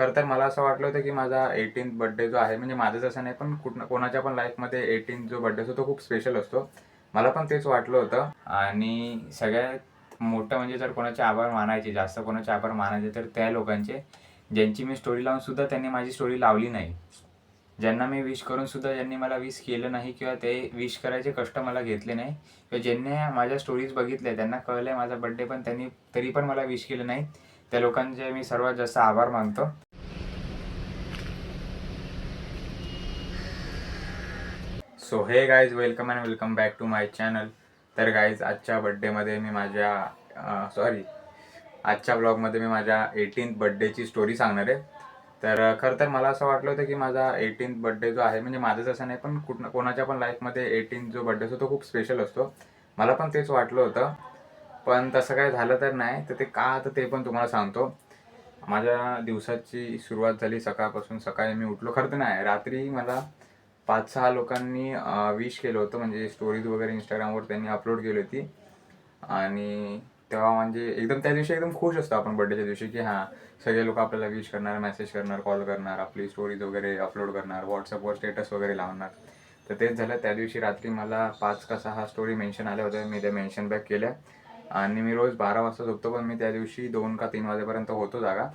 खरं तर मला असं वाटलं होतं की माझा एटीन बड्डे जो आहे म्हणजे माझंच असं नाही पण कुठं कोणाच्या पण लाईफमध्ये एटीन जो बड्डे असतो तो खूप स्पेशल असतो. मला पण तेच वाटलं होतं. आणि सगळ्यात मोठं म्हणजे जर कोणाचे आभार मानायचे जास्त कोणाचे आभार मानायचे तर त्या लोकांचे ज्यांची मी स्टोरी लावून सुद्धा त्यांनी माझी स्टोरी लावली नाही. ज्यांना मी विश करून सुद्धा ज्यांनी मला विश केलं नाही किंवा ते विश करायचे कष्ट मला घेतले नाही किंवा ज्यांनी माझ्या स्टोरीज बघितल्या त्यांना कळलं आहे माझा बड्डे पण त्यांनी तरी पण मला विश केलं नाही त्या लोकांचे मी सर्वात जास्त आभार मानतो. So hey guys welcome and welcome back to my channel तर गाईज आजच्या बड्डेमध्ये मी माझ्या सॉरी आजच्या ब्लॉगमध्ये मी माझ्या एटीन्थ बड्डेची स्टोरी सांगणार आहे. तर खरं तर मला असं वाटलं होतं की माझा एटीन्थ बड्डे जो आहे म्हणजे माझंच असं नाही पण कुठं कोणाच्या पण लाईफमध्ये एटीन जो बड्डे असतो तो खूप स्पेशल असतो. मला पण तेच वाटलं होतं. पण तसं काय झालं तर नाही तर ते का तर ते पण तुम्हाला सांगतो. माझ्या दिवसाची सुरुवात झाली सकाळपासून सकाळी मी उठलो. खरं तर नाही रात्री मला पाच सहा लोकांनी विश केलं होतं. म्हणजे स्टोरीज वगैरे इंस्टाग्रामवर त्यांनी अपलोड केली होती. आणि तेव्हा म्हणजे एकदम त्या दिवशी एकदम खुश असतो आपण बड्डेच्या दिवशी की हां सगळे लोक आपल्याला विश करणार मेसेज करणार कॉल करणार आपली स्टोरीज वगैरे अपलोड करणार व्हॉट्सअपवर स्टेटस वगैरे लावणार. तर तेच झालं. त्या दिवशी रात्री मला पाच का सहा स्टोरी मेन्शन आल्या होत्या. मी त्या मेन्शन बॅक केल्या. आणि मी रोज बारा वाजता झोपतो पण मी त्या दिवशी दोन का तीन वाजेपर्यंत होतो जागा.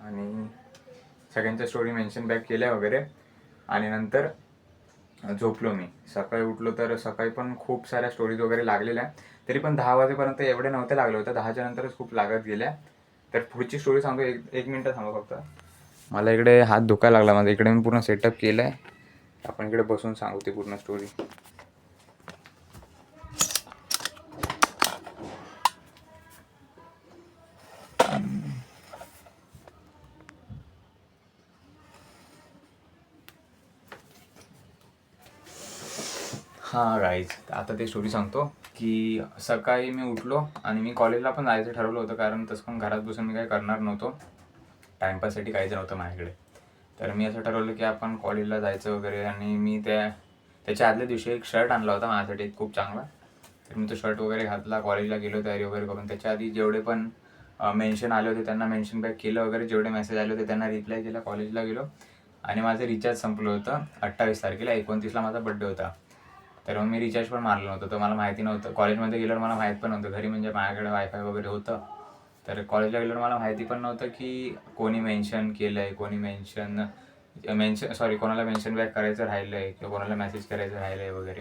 आणि सगळ्यांच्या स्टोरी मेन्शन बॅक केल्या वगैरे. आणि नंतर झोपलो मी. सकाळी उठलो तर सकाळी पण खूप साऱ्या स्टोरीज वगैरे लागलेल्या. तरी पण दहा वाजेपर्यंत एवढे नव्हते लागले होते. दहाच्या नंतरच खूप लागत गेल्या. तर पुढची स्टोरी सांगतो. एक एक मिनटं थांबा फक्त. मला इकडे हात दुखायला लागला. माझा इकडे मी पूर्ण सेटअप केलं आहे आपण इकडे बसून सांगू ती पूर्ण स्टोरी हां गाईज आता ते स्टोरी सांगतो की सकाळी मी उठलो आणि मी कॉलेजला पण जायचं ठरवलं होतं कारण तसं पण घरात बसून मी काही करणार नव्हतो. टाईमपाससाठी काहीच नव्हतं माझ्याकडे. तर मी असं ठरवलं की आपण कॉलेजला जायचं वगैरे आणि मी त्या त्याच्या आदल्या दिवशी एक शर्ट आणला होता माझ्यासाठी खूप चांगला. तर मी तो शर्ट वगैरे घातला कॉलेजला गेलो तयारी वगैरे करून. त्याच्या आधी जेवढे पण मेन्शन आले होते त्यांना मेन्शन बॅक केलं वगैरे जेवढे मेसेज आले होते त्यांना रिप्लाय केला कॉलेजला गेलो. आणि माझं रिचार्ज संपलं होतं अठ्ठावीस तारखेला एकोणतीसला माझा बड्डे होता. तर मग मी रिचार्ज पण मारलं नव्हतं. तर मला माहिती नव्हतं. कॉलेजमध्ये गेल्यावर मला माहीत पण नव्हतं. घरी म्हणजे माझ्याकडे वायफाय वगैरे होतं. तर कॉलेजला गेल्यावर मला माहिती पण नव्हतं की कोणी मेन्शन केलं आहे कोणी मेन्शन मेन्शन सॉरी कोणाला मेन्शन बॅक करायचं राहिलं आहे किंवा कोणाला मेसेज करायचं राहिलं आहे वगैरे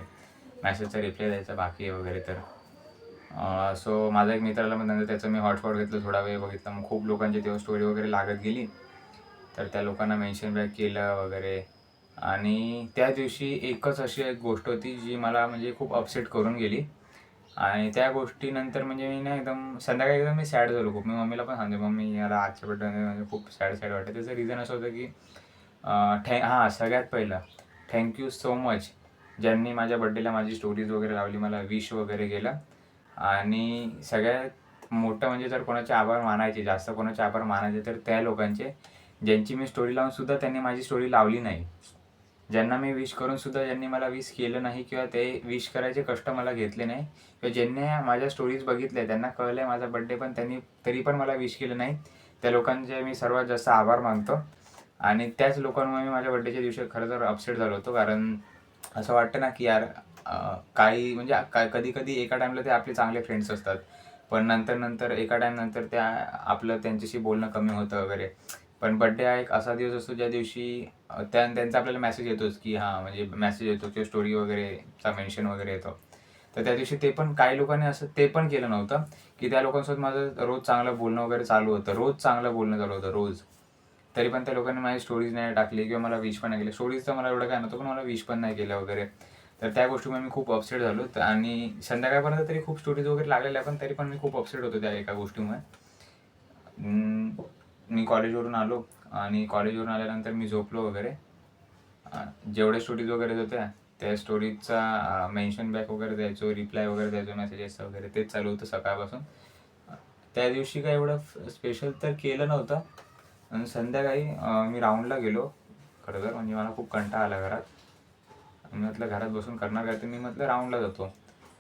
मेसेजचा रिप्लाय द्यायचा बाकी आहे वगैरे तर. सो माझा एक मित्राला मग नंतर त्याचं मी हॉटस्पॉट घेतलं थोडा वेळ बघितलं. मग खूप लोकांची तेव्हा स्टोरी वगैरे लागत गेली. तर त्या लोकांना मेन्शन बॅक केलं वगैरे. आणि त्या दिवशी एकच अशी एक गोष्ट होती जी मला म्हणजे खूप अपसेट करून गेली. आणि त्या गोष्टीनंतर म्हणजे मी ना एकदम संध्याकाळी एकदम मी सॅड झालो खूप. मी मम्मीला पण सांगते मम्मी याला आजच्या बड्डे म्हणजे खूप सॅड सॅड वाटतं. त्याचं रिझन असं होतं की थँक हां सगळ्यात पहिलं थँक्यू सो मच ज्यांनी माझ्या बड्डेला माझी स्टोरीज वगैरे लावली मला विश वगैरे केलं. आणि सगळ्यात मोठं म्हणजे जर कोणाचे आभार मानायचे जास्त कोणाचे आभार मानायचे तर त्या लोकांचे ज्यांची मी स्टोरी लावून सुद्धा त्यांनी माझी स्टोरी लावली नाही. ज्यांना मी विश करून सुद्धा ज्यांनी मला विश केलं नाही किंवा ते विश करायचे कष्ट मला घेतले नाही किंवा ज्यांनी माझ्या स्टोरीज बघितल्या त्यांना कळलं आहे माझा बड्डे पण त्यांनी तरी पण मला विश केलं नाही. त्या लोकांचे मी सर्वात जास्त आभार मानतो. आणि त्याच लोकांमुळे मी माझ्या बड्डेच्या दिवशी खरं तर अपसेट झालो होतो कारण असं वाटतं ना की यार काही म्हणजे काय कधी कधी एका टाईमला ते आपले चांगले फ्रेंड्स असतात. पण नंतर नंतर एका टाईम नंतर त्या आपलं त्यांच्याशी बोलणं कमी होतं वगैरे. पण बड्डे हा एक असा दिवस असतो ज्या दिवशी त्या त्यांचा आपल्याला मेसेज येतोच की हां म्हणजे मेसेज येतो किंवा स्टोरी वगैरेचा मेन्शन वगैरे येतो. तर त्या दिवशी ते पण काही लोकांनी असं ते पण केलं नव्हतं की त्या लोकांसोबत माझं रोज चांगलं बोलणं वगैरे चालू होतं. रोज चांगलं बोलणं चालू होतं रोज. तरी पण त्या लोकांनी माझी स्टोरीज नाही टाकली किंवा मला विश पण नाही केली. स्टोरीज तर मला एवढं काय नव्हतं पण मला विश पण नाही केलं वगैरे. तर त्या गोष्टीमुळे मी खूप अपसेट झालो. आणि संध्याकाळपर्यंत तरी खूप स्टोरीज वगैरे लागलेल्या पण तरी पण मी खूप अपसेट होतो त्या एका गोष्टीमुळे. मी कॉलेजवरून आलो. आणि कॉलेजवरून आल्यानंतर मी झोपलो वगैरे. जेवढे स्टोरीज वगैरे होत्या त्या स्टोरीजचा मेन्शन बॅक वगैरे द्यायचो रिप्लाय वगैरे द्यायचो मेसेजेस वगैरे तेच चालू होतं सकाळपासून. त्या दिवशी काय एवढं स्पेशल तर केलं नव्हतं. आणि संध्याकाळी मी राऊंडला गेलो. खरं तर म्हणजे मला खूप कंटाळा आला घरात. मी म्हटलं घरात बसून करणार काय? तर मी म्हटलं राऊंडला जातो.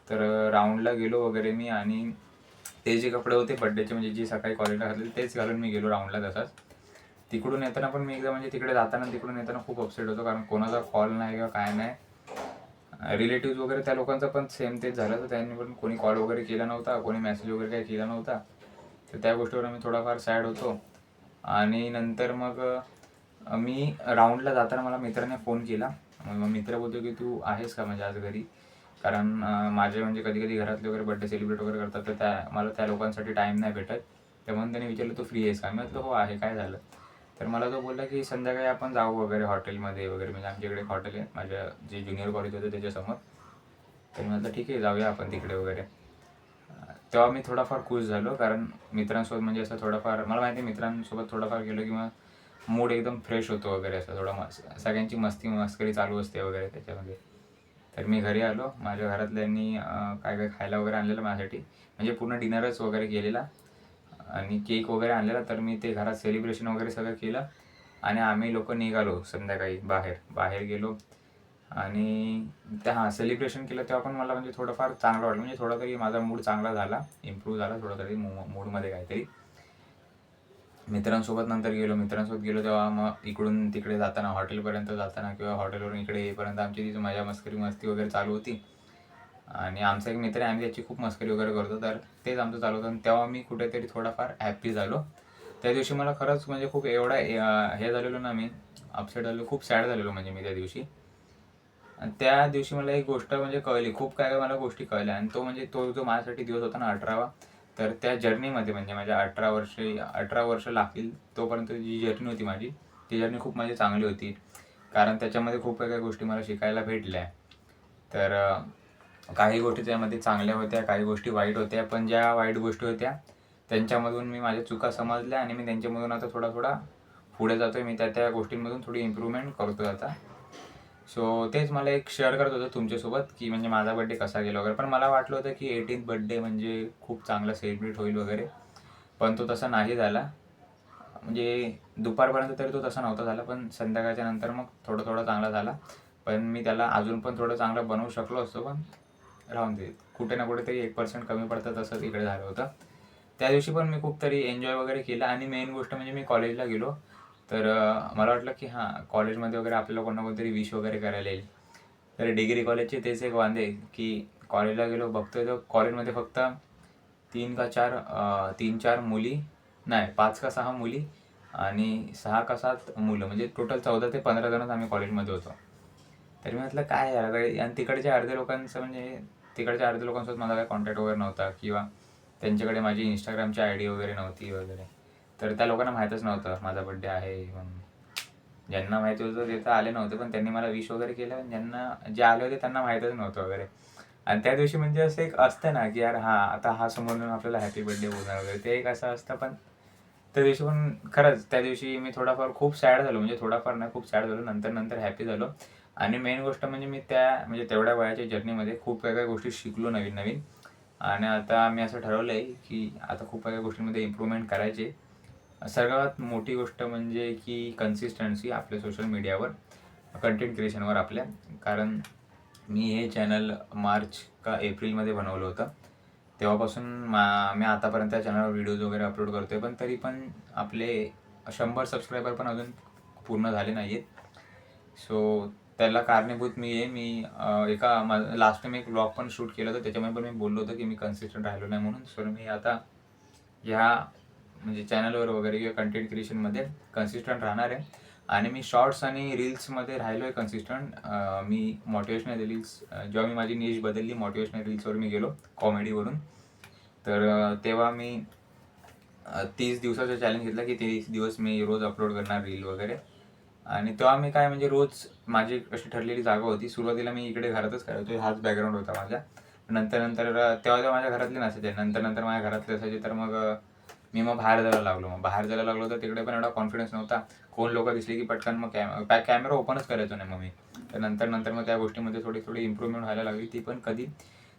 तर राऊंडला गेलो वगैरे मी आणि ते जे कपडे होते बड्डेचे म्हणजे जे सकाळी कॉलेजला घातले तेच घालून मी गेलो राऊंडला तसाच. तिकडून येताना पण मी एकदा म्हणजे तिकडे जाताना तिकडून येताना खूप अपसेट होतो. कारण कोणाचा कॉल नाही किंवा काय नाही. रिलेटिव्ह वगैरे त्या लोकांचं पण सेम तेच झालं. तर त्यांनी पण कोणी कॉल वगैरे केला नव्हता कोणी मेसेज वगैरे काही केला नव्हता. तर त्या गोष्टीवर मी थोडाफार सॅड होतो. आणि नंतर मग मी राऊंडला जाताना मला मित्राने फोन केला. मग मित्र बोलतो की तू आहेस का म्हणजे आज घरी? कारण माझे म्हणजे कधी कधी घरातले वगैरे बड्डे सेलिब्रेट वगैरे करतात तर त्या मला त्या लोकांसाठी टाईम नाही भेटत. तर म्हणून त्यांनी विचारलं तू फ्री आहेस का? मी म्हटलं हो आहे. काय झालं? तर मला तो बोलला की संध्याकाळी आपण जाऊ वगैरे हॉटेलमध्ये वगैरे. म्हणजे आमच्याकडे एक हॉटेल आहे माझ्या जे ज्युनियर कॉलेज होतं त्याच्यासमोर. तर मी म्हटलं ठीक आहे जाऊया आपण तिकडे वगैरे. तेव्हा मी थोडाफार खुश झालो कारण मित्रांसोबत म्हणजे असं थोडाफार मला माहिती आहे मित्रांसोबत थोडाफार गेलो किंवा मूड एकदम फ्रेश होतो वगैरे असं थोडा मस् सगळ्यांची मस्ती मस्करी चालू असते वगैरे त्याच्यामध्ये. तर मी घरी आलो माझ्या घरातल्यांनी काय काय खायला वगैरे आणलेलं माझ्यासाठी. म्हणजे पूर्ण डिनरच वगैरे केलेला. आणि केक वगैरे आणलेला तर मी ते घरात सेलिब्रेशन वगैरे सगळं केलं. आणि आम्ही लोक निघालो संध्याकाळी बाहेर. बाहेर गेलो. आणि त्या हां सेलिब्रेशन केलं तेव्हा पण मला म्हणजे थोडंफार चांगलं वाटलं. म्हणजे थोडा तरी माझा मूड चांगला झाला इम्प्रूव्ह झाला थोडा तरी मूडमध्ये काहीतरी. मित्रांसोबत नंतर गेलो. मित्रांसोबत गेलो तेव्हा मग इकडून तिकडे जाताना हॉटेलपर्यंत जाताना किंवा हॉटेलवरून इकडे येईपर्यंत आमची तिची मजा मस्करी मस्ती वगैरे चालू होती. आणि आमचा एक मित्र आहे आम्ही त्याची खूप मस्करी वगैरे करतो. तर तेच आमचं चालू होतं आणि तेव्हा मी कुठेतरी थोडाफार हॅप्पी झालो. त्या दिवशी मला खरंच म्हणजे खूप एवढा हे झालेलो ना मी अपसेट झालेलो खूप सॅड झालेलो म्हणजे मी त्या दिवशी. आणि त्या दिवशी मला एक गोष्ट म्हणजे कळली खूप काय काय मला गोष्टी कळल्या. आणि तो म्हणजे तो जो माझ्यासाठी दिवस होता ना अठरावा तर त्या जर्नीमध्ये म्हणजे माझ्या अठरा वर्ष अठरा वर्ष लागतील तोपर्यंत जी जर्नी होती माझी ती जर्नी खूप म्हणजे चांगली होती. कारण त्याच्यामध्ये खूप काही काही गोष्टी मला शिकायला भेटल्या. तर काही गोष्टी त्यामध्ये चांगल्या होत्या काही गोष्टी वाईट होत्या पण ज्या वाईट गोष्टी होत्या त्यांच्यामधून मी माझ्या चुका समजल्या आणि मी त्यांच्यामधून आता थोडा थोडा पुढे जातोय. मी त्या त्या गोष्टींमधून थोडी इम्प्रूव्हमेंट करतो आता. सो तेच मला एक शेअर करत होतं तुमच्यासोबत की म्हणजे माझा बड्डे कसा गेला वगैरे. पण मला वाटलं होतं की एटीन बड्डे म्हणजे खूप चांगला सेलिब्रेट होईल वगैरे. पण तो तसा नाही झाला. म्हणजे दुपारपर्यंत तरी तो तसा नव्हता झाला पण संध्याकाळच्या नंतर मग थोडा थोडा चांगला झाला. पण मी त्याला अजून पण थोडं चांगलं बनवू शकलो असतो पण राहून देत कुठे ना कुठे तरी एक पर्सेंट कमी पडतं तसंच इकडे झालं होतं. त्या दिवशी पण मी खूप तरी एन्जॉय वगैरे केला आणि मेन गोष्ट म्हणजे मी कॉलेजला गेलो. तर मला वाटलं की हां कॉलेजमध्ये वगैरे आपल्याला कोणा कोणतरी विश वगैरे करायला येईल. तर डिग्री कॉलेजचे तेच एक वांदे की कॉलेजला गेलो बघतोय तर कॉलेजमध्ये फक्त तीन का चार तीन चार मुली नाही पाच का सहा मुली आणि सहा का सात मुलं. म्हणजे टोटल चौदा ते पंधरा जणच आम्ही कॉलेजमध्ये होतो. तर मी म्हटलं काय यार आणि तिकडच्या अर्ध्या लोकांचं म्हणजे तिकडच्या अर्ध्या लोकांसोबत माझा काही कॉन्टॅक्ट वगैरे नव्हता किंवा त्यांच्याकडे माझी इंस्टाग्रामची आय डी वगैरे नव्हती वगैरे. तर त्या लोकांना माहीतच नव्हतं माझा बड्डे आहे म्हणून. ज्यांना माहिती होतं ते तर आले नव्हते पण त्यांनी मला विश वगैरे केलं आणि ज्यांना जे आले होते त्यांना माहीतच नव्हतं वगैरे. आणि त्या दिवशी म्हणजे असं एक असतं ना की यार हा आता हा समोर आपल्याला हॅपी बर्थडे बोलणार वगैरे ते एक असं असतं पण त्या दिवशी पण खरंच त्या दिवशी मी थोडाफार खूप सॅड झालो म्हणजे थोडाफार नाही खूप सॅड झालो नंतर नंतर हॅपी झालो. आणि मेन गोष्ट म्हणजे मी त्या म्हणजे तेवढ्या वयाच्या जर्नीमध्ये खूप काही काही गोष्टी शिकलो नवीन नवीन. आणि आता मी असं ठरवलं आहे की आता खूप काही गोष्टींमध्ये इम्प्रूव्हमेंट करायचे. सर्वात मोठी गोष्ट म्हणजे की कन्सिस्टन्सी आपल्या सोशल मीडियावर कंटेंट क्रिएशनवर आपल्या. कारण मी हे चॅनल मार्च का एप्रिलमध्ये बनवलं होतं. तेव्हापासून मा मी आतापर्यंत त्या चॅनलवर व्हिडिओज वगैरे अपलोड करतो आहे पण तरी पण आपले शंभर सबस्क्रायबर पण अजून पूर्ण झाले नाही आहेत सो त्याला कारणीभूत मी आहे. मी एका लास्ट टाइम एक ब्लॉग पण शूट केलं होतं. त्याच्यामुळे पण मी बोललो होतो की मी कन्सिस्टंट राहिलो नाही म्हणून. सर मी आता ह्या म्हणजे चॅनलवर वगैरे किंवा कंटेंट क्रिएशनमध्ये कन्सिस्टंट राहणार आहे. आणि मी शॉर्ट्स आणि रील्समध्ये राहिलो आहे कन्सिस्टंट मी मोटिवेशनल रील्स जेव्हा मी माझी नीज बदलली मोटिवेशनल रील्सवर मी गेलो कॉमेडीवरून तर तेव्हा मी तीस दिवसाचा चॅलेंज घेतला की तीस दिवस मी रोज अपलोड करणार रील वगैरे. आणि तेव्हा मी काय म्हणजे रोज माझी अशी ठरलेली जागा होती. सुरुवातीला मी इकडे घरातच करायचो. हाच बॅकग्राऊंड होता माझा. नंतर नंतर तेव्हा तेव्हा माझ्या घरातले नसायचे. नंतर नंतर माझ्या घरातले असायचे तर मग मी मग बाहेर जायला लागलो. मग बाहेर जायला लागलो तर तिकडे पण एवढा कॉन्फिडन्स नव्हता. कोण लोक दिसले की पटकन मग कॅम कॅमेरा ओपनच करायचो नाही मग मी तर नंतर नंतर मग त्या गोष्टीमध्ये थोडी थोडी इम्प्रूव्हमेंट व्हायला लागली. ती पण कधी.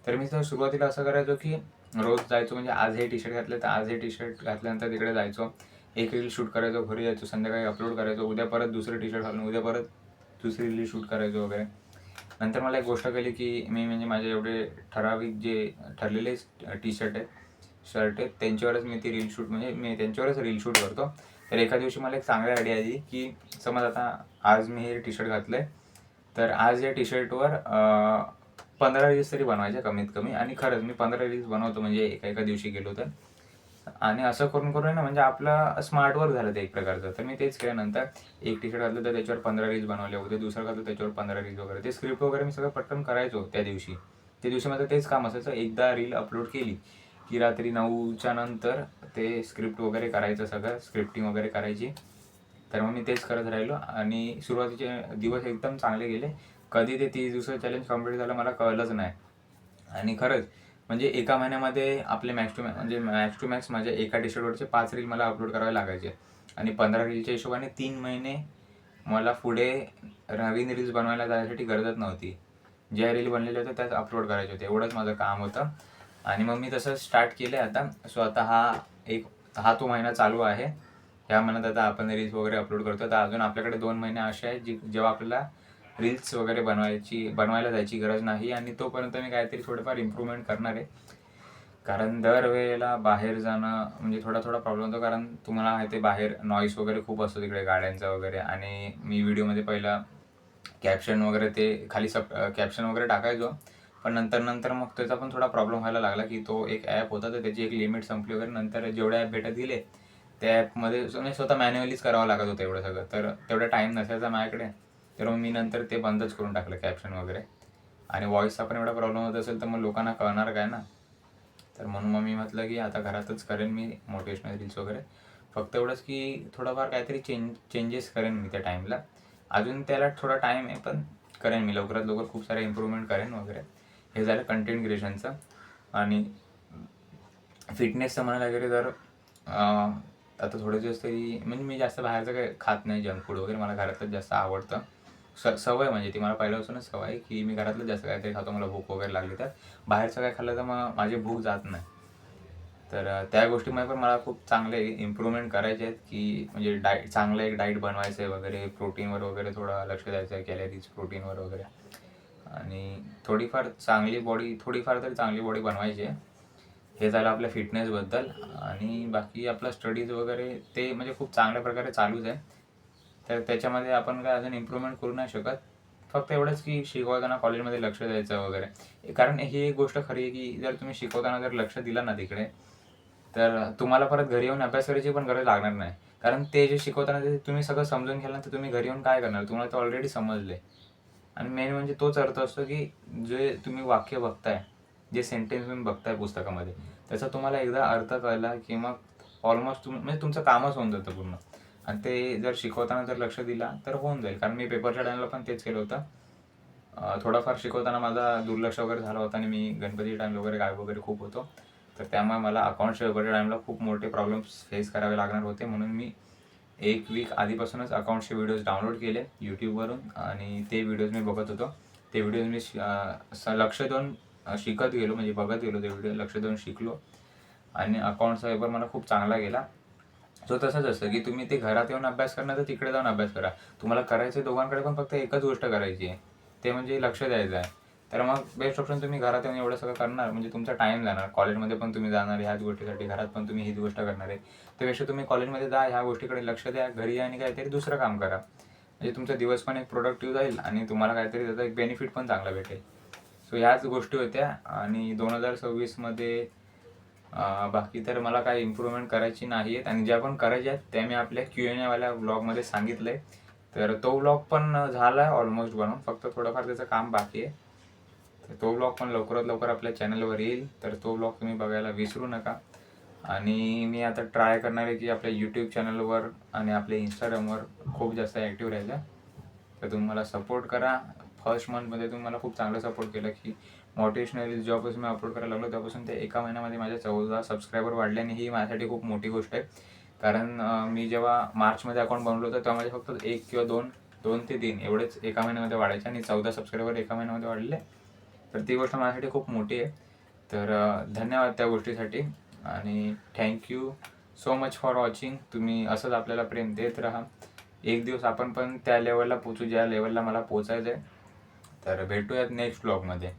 तर मी तर सुरुवातीला असं करायचो की रोज जायचो. म्हणजे आज हे टी शर्ट घातले तर आज हे टी शर्ट घातल्यानंतर तिकडे जायचो. एक रील शूट करायचो घरी जायचो संध्याकाळी अपलोड करायचो उद्या परत दुसरं टी शर्ट घालून उद्या परत दुसरी रील शूट करायचो वगैरे. नंतर मला एक गोष्ट कळली की मी म्हणजे माझे एवढे ठराविक जे ठरलेले टी शर्ट आहेत शर्ट आहेत त्यांच्यावरच मी ती रील शूट म्हणजे मी त्यांच्यावरच रील शूट करतो. तर एका दिवशी मला एक चांगली आयडिया आली की समज आता आज मी हे टी शर्ट घातलं आहे तर आज या टी शर्टवर पंधरा रील्स तरी बनवायचे कमीत कमी. आणि खरंच मी पंधरा रील्स बनवतो म्हणजे एका एका दिवशी गेलो तर. आणि असं करून करून आहे ना म्हणजे आपलं स्मार्ट वर्क झालं ते एक प्रकारचं. तर मी तेच केल्यानंतर एक टी शर्ट घातलं तर त्याच्यावर पंधरा रील्स बनवले होते दुसरं घातलं त्याच्यावर पंधरा रील्स वगैरे. ते स्क्रिप्ट वगैरे मी सगळं पटकन करायचो त्या दिवशी. त्या दिवशी माझं तेच काम असायचं एकदा रील अपलोड केली की रात्री नऊच्या नंतर ते स्क्रिप्ट वगैरे करायचं सगळं स्क्रिप्टिंग वगैरे करायची. तर मग मी तेच करत राहिलो आणि सुरुवातीचे दिवस एकदम चांगले गेले. कधी ते तीस दिवसाचं चॅलेंज कंप्लीट झालं मला कळलंच नाही. आणि खरंच म्हणजे एका महिन्यामध्ये आपले मॅक्स टू मॅक्स म्हणजे मॅक्स टू मॅक्स माझ्या एका टी शर्टवरचे पाच रील मला अपलोड करावे लागायचे. आणि पंधरा रीलच्या हिशोबाने तीन महिने मला पुढे नवीन रील्स बनवायला जाण्यासाठी गरजच नव्हती. ज्या रील बनलेल्या होत्या त्याच अपलोड करायचे होते. एवढंच माझं काम होतं. आणि मग मी तसं स्टार्ट केलं आता. सो आता हा एक हा तो महिना चालू आहे. ह्या महिन्यात आता आपण रील्स वगैरे अपलोड करतो तर अजून आपल्याकडे दोन महिने असे आहेत जी जेव्हा आपल्याला रील्स वगैरे बनवायची बनवायला जायची गरज नाही आणि तोपर्यंत मी काहीतरी थोडंफार इम्प्रूव्हमेंट करणार आहे. कारण दरवेळेला बाहेर जाणं म्हणजे थोडा थोडा प्रॉब्लेम होतो. कारण तुम्हाला माहिती बाहेर नॉईस वगैरे खूप असतो तिकडे गाड्यांचा वगैरे. आणि मी व्हिडिओमध्ये पहिला कॅप्शन वगैरे ते खाली सब कॅप्शन वगैरे टाकायचो. पण नंतर नंतर मग त्याचा पण थोडा प्रॉब्लेम व्हायला लागला की तो एक ॲप होता तर त्याची एक लिमिट संपली वगैरे. नंतर जेवढे ॲप भेटत गेले त्या ॲपमध्ये म्हणजे स्वतः मॅन्युअलीच करावं लागत होतं एवढं सगळं. तर तेवढा टाईम नसायचा माझ्याकडे. तर मग मी नंतर ते बंदच करून टाकलं कॅप्शन वगैरे. आणि व्हॉईसचा पण एवढा प्रॉब्लेम होत असेल तर मग लोकांना कळणार काय ना? तर म्हणून मग मी म्हटलं की आता घरातच करेन मी मोटिवेशनल रील्स वगैरे. फक्त एवढंच की थोडंफार काहीतरी चेंज चेंजेस करेन मी त्या टाईमला अजून त्याला थोडा टाईम आहे पण करेन मी. लवकरात लवकर खूप सारे इम्प्रूव्हमेंट करेन वगैरे. हे झालं कंटेंट क्रिएशनचं आणि फिटनेसचं म्हणायला गेले तर आता थोडे दिवस तरी म्हणजे मी जास्त बाहेरचं काही खात नाही जंक फूड वगैरे. मला घरातच जास्त आवडतं. स सवय म्हणजे ती मला पहिल्यापासूनच सवय आहे की मी घरातलं जास्त काहीतरी खातो मला भूक वगैरे लागली तर. बाहेरचं काय खाल्लं तर मग माझी भूक जात नाही. तर त्या गोष्टीमध्ये पण मला खूप चांगले इम्प्रूव्हमेंट करायचे आहेत की म्हणजे डाएट चांगलं एक डाईट बनवायचं आहे वगैरे प्रोटीनवर वगैरे थोडं लक्ष द्यायचं आहे कॅलरीज प्रोटीनवर वगैरे. आणि थोडीफार चांगली बॉडी थोडीफार तरी चांगली बॉडी बनवायची आहे. हे झालं आपल्या फिटनेसबद्दल आणि बाकी आपला स्टडीज वगैरे ते म्हणजे खूप चांगल्या प्रकारे चालूच आहे. तर त्याच्यामध्ये आपण काय अजून इम्प्रूव्हमेंट करू नाही शकत. फक्त एवढंच की शिकवताना कॉलेजमध्ये लक्ष द्यायचं वगैरे. कारण ही एक गोष्ट खरी आहे की जर तुम्ही शिकवताना जर लक्ष दिलं ना तिकडे तर तुम्हाला परत घरी येऊन अभ्यास करायची पण गरज लागणार नाही. कारण ते जे शिकवताना ते तुम्ही सगळं समजून घ्याल ना तर तुम्ही घरी येऊन काय करणार? तुम्हाला ते ऑलरेडी समजले. आणि मेन म्हणजे तोच अर्थ असतो की जे तुम्ही वाक्य बघताय जे सेंटेन्स तुम्ही बघताय पुस्तकामध्ये त्याचा तुम्हाला एकदा अर्थ कळला की मग ऑलमोस्ट तुम म्हणजे तुमचं कामच होऊन जातं पूर्ण. आणि ते जर शिकवताना जर लक्ष दिला तर होऊन जाईल. कारण मी पेपरच्या टाईमला पण तेच केलं होतं. थोडाफार शिकवताना माझा दुर्लक्ष वगैरे झाला होता आणि मी गणपती टाईम वगैरे गायब वगैरे खूप होतो. तर त्यामुळे मला अकाउंटच्या वगैरे टाईमला खूप मोठे प्रॉब्लेम्स फेस करावे लागणार होते. म्हणून मी एक वीक आधीपासूनच अकाउंटचे व्हिडिओज डाउनलोड केले यूट्यूबवरून आणि ते व्हिडिओज मी बघत होतो. ते व्हिडिओज मी लक्ष देऊन शिकत गेलो. म्हणजे बघत गेलो ते व्हिडिओ लक्ष देऊन शिकलो. आणि अकाउंटचा पेपर मला खूप चांगला गेला. जो तसंच असतं की तुम्ही ते घरात येऊन अभ्यास करणार तर तिकडे जाऊन अभ्यास करा. तुम्हाला करायचं दोघांकडे पण फक्त एकच गोष्ट करायची आहे. ते म्हणजे लक्ष द्यायचं आहे. तर मग बेस्ट ऑप्शन तुम्ही घरात येऊन एवढं सगळं करणार म्हणजे तुमचा टाईम जाणार. कॉलेजमध्ये पण तुम्ही जाणार ह्याच गोष्टीसाठी घरात पण तुम्ही हीच गोष्ट करणार आहे. त्यापेक्षा तुम्ही कॉलेजमध्ये जा ह्या गोष्टीकडे लक्ष द्या घरी या आणि काहीतरी दुसरं काम करा. म्हणजे तुमचा दिवस पण एक प्रोडक्टिव्ह जाईल आणि तुम्हाला काहीतरी त्याचा एक बेनिफिट पण चांगला भेटेल. सो ह्याच गोष्टी होत्या आणि दोन हजार सव्वीसमध्ये बाकी तर मला काही इम्प्रूव्हमेंट करायची नाही आहेत आणि ज्या पण करायच्या आहेत त्या मी आपल्या क्यू एन एवाल्या ब्लॉगमध्ये सांगितलं आहे तर तो ब्लॉग पण झाला आहे ऑलमोस्ट बनवून. फक्त थोडंफार त्याचं काम बाकी आहे. तर तो ब्लॉग पण लवकरात लवकर आपल्या चॅनलवर येईल. तर तो ब्लॉग तुम्ही बघायला विसरू नका. आणि मी आता ट्राय करणार आहे की आपल्या यूट्यूब चॅनलवर आणि आपल्या इंस्टाग्रामवर खूप जास्त ॲक्टिव्ह राहायचं तर तुम्ही मला सपोर्ट करा. फर्स्ट मंथमध्ये तुम्ही मला खूप चांगलं सपोर्ट केलं की मोटिवेशनल जेव्हापासून मी अपलोड करायला लागलो तेव्हापासून ते एका महिन्यामध्ये माझ्या चौदा सबस्क्रायबर वाढले आणि ही माझ्यासाठी खूप मोठी गोष्ट आहे. कारण मी जेव्हा मार्चमध्ये अकाउंट बनवलं होतं तेव्हा माझे फक्त एक किंवा दोन दोन ते तीन एवढेच एका महिन्यामध्ये वाढायचे आणि चौदा सबस्क्रायबर एका महिन्यामध्ये वाढले. तर ती गोष्ट माझ्यासाठी खूप मोठी आहे. तर धन्यवाद त्या गोष्टीसाठी आणि thank you so much for watching तुम्ही असंच आपल्याला प्रेम देत राहा. एक दिवस आपण पण त्या लेवलला पोचू ज्या लेवलला मला पोचायचं आहे तर भेटूयात नेक्स्ट ब्लॉगमध्ये